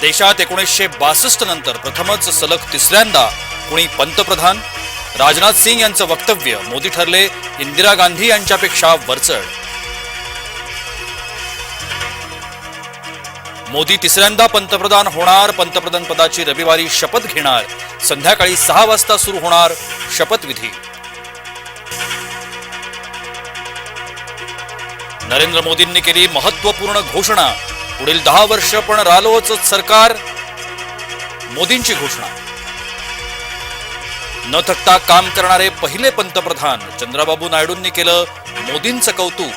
देशात एकोणीसशे बासष्ट नंतर प्रथमच सलग तिसऱ्यांदा कुणी पंतप्रधान? राजनाथ सिंग यांचं वक्तव्य मोदी ठरले इंदिरा गांधी यांच्यापेक्षा वरचढ. मोदी तिसऱ्यांदा पंतप्रधान होणार पंतप्रधान पदाची रविवारी शपथ घेणार. संध्याकाळी सहा वाजता सुरू होणार शपथविधी नरेंद्र मोदींनी केली महत्त्वपूर्ण घोषणा. पुढील दहा वर्ष पण रालोच सरकार मोदींची घोषणा. न थकता काम करणारे पहिले पंतप्रधान चंद्राबाबू नायडूंनी केलं मोदींचं कौतुक.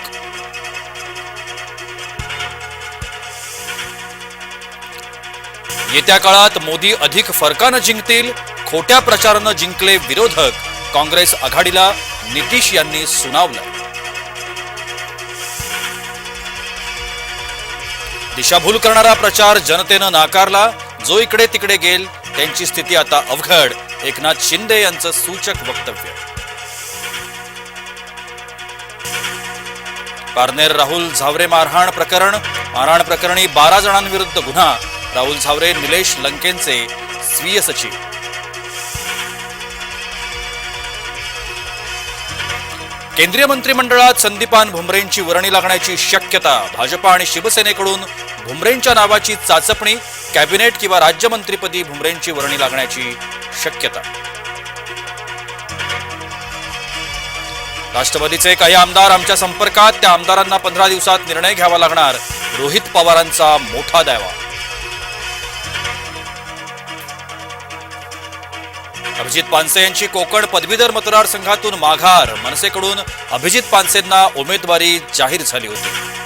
येत्या काळात मोदी अधिक फरकानं जिंकतील खोट्या प्रचारानं जिंकले विरोधक. काँग्रेस आघाडीला नितीश यांनी सुनावलं. दिशाभूल करणारा प्रचार जनतेनं नाकारला. जो इकडे तिकडे गेल त्यांची स्थिती आता अवघड. एकनाथ शिंदे यांचं सूचक वक्तव्य. पारनेर राहुल झावरे मारहाण प्रकरण. मारहाण प्रकरणी बारा जणांविरुद्ध गुन्हा. राहुल झावरे निलेश लंकेंचे स्वीय सचिव. केंद्रीय मंत्रिमंडळात संदीपान भुमरेंची वर्णी लागण्याची शक्यता भाजपा आणि शिवसेनेकडून भुमरेंच्या नावाची चाचपणी कॅबिनेट किंवा राज्यमंत्रीपदी भुमरेंची वर्णी लागण्याची शक्यता. राष्ट्रवादीचे काही आमदार आमच्या संपर्कात त्या आमदारांना पंधरा दिवसात निर्णय घ्यावा लागणार. रोहित पवारांचा मोठा दावा. अभिजित पानसे यांची कोकण पदवीधर मतदारसंघातून माघार. मनसेकडून अभिजित पानसेंना उमेदवारी जाहीर झाली होती.